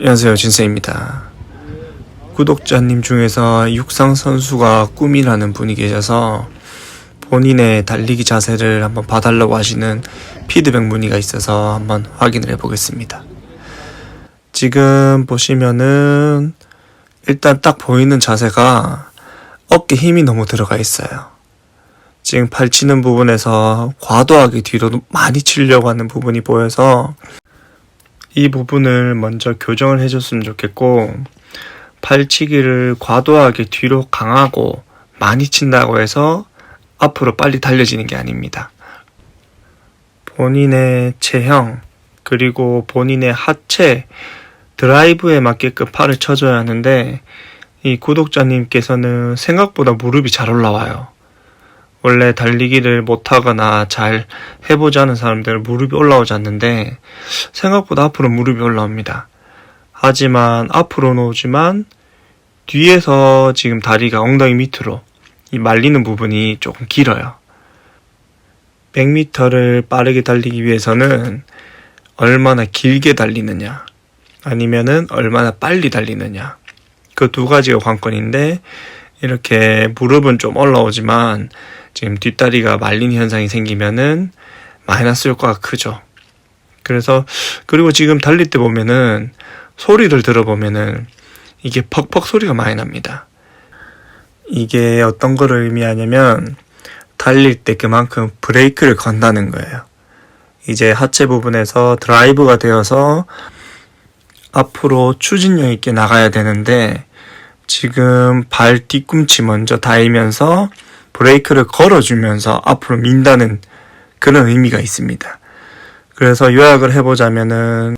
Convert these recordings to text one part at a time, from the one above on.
안녕하세요 진세입니다. 구독자님 중에서 육상 선수가 꿈이라는 분이 계셔서 본인의 달리기 자세를 한번 봐달라고 하시는 피드백 문의가 있어서 한번 확인을 해보겠습니다. 지금 보시면은 일단 딱 보이는 자세가 어깨 힘이 너무 들어가 있어요. 지금 팔 치는 부분에서 과도하게 뒤로 많이 치려고 하는 부분이 보여서 이 부분을 먼저 교정을 해줬으면 좋겠고 팔치기를 과도하게 뒤로 강하고 많이 친다고 해서 앞으로 빨리 달려지는 게 아닙니다. 본인의 체형 그리고 본인의 하체 드라이브에 맞게끔 팔을 쳐줘야 하는데 이 구독자님께서는 생각보다 무릎이 잘 올라와요. 원래 달리기를 못하거나 잘 해보지 않은 사람들은 무릎이 올라오지 않는데 생각보다 앞으로 무릎이 올라옵니다. 하지만 앞으로는 오지만 뒤에서 지금 다리가 엉덩이 밑으로 이 말리는 부분이 조금 길어요. 100m를 빠르게 달리기 위해서는 얼마나 길게 달리느냐 아니면은 얼마나 빨리 달리느냐 그 두 가지가 관건인데 이렇게 무릎은 좀 올라오지만 지금 뒷다리가 말린 현상이 생기면은 마이너스 효과가 크죠. 그래서 그리고 지금 달릴 때 보면은 소리를 들어보면은 이게 퍽퍽 소리가 많이 납니다. 이게 어떤 거를 의미하냐면 달릴 때 그만큼 브레이크를 건다는 거예요. 이제 하체 부분에서 드라이브가 되어서 앞으로 추진력 있게 나가야 되는데 지금 발 뒤꿈치 먼저 닿으면서 브레이크를 걸어주면서 앞으로 민다는 그런 의미가 있습니다. 그래서 요약을 해보자면은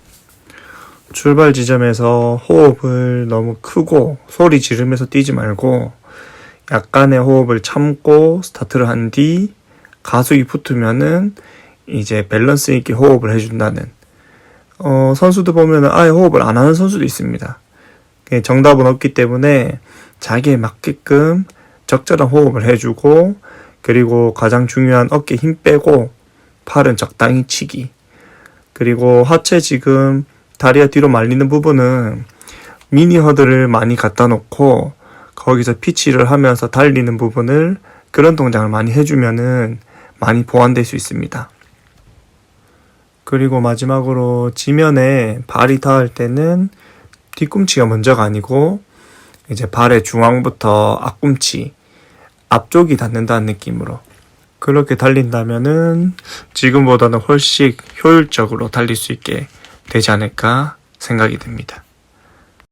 출발 지점에서 호흡을 너무 크고 소리 지르면서 뛰지 말고 약간의 호흡을 참고 스타트를 한 뒤 가속이 붙으면은 이제 밸런스 있게 호흡을 해준다는 어, 선수들 보면은 아예 호흡을 안 하는 선수도 있습니다. 정답은 없기 때문에 자기에 맞게끔 적절한 호흡을 해주고 그리고 가장 중요한 어깨 힘 빼고 팔은 적당히 치기 그리고 하체 지금 다리가 뒤로 말리는 부분은 미니 허드를 많이 갖다 놓고 거기서 피치를 하면서 달리는 부분을 그런 동작을 많이 해주면은 많이 보완될 수 있습니다. 그리고 마지막으로 지면에 발이 닿을 때는 뒤꿈치가 먼저가 아니고 이제 발의 중앙부터 앞꿈치 앞쪽이 닿는다는 느낌으로 그렇게 달린다면은 지금보다는 훨씬 효율적으로 달릴 수 있게 되지 않을까 생각이 듭니다.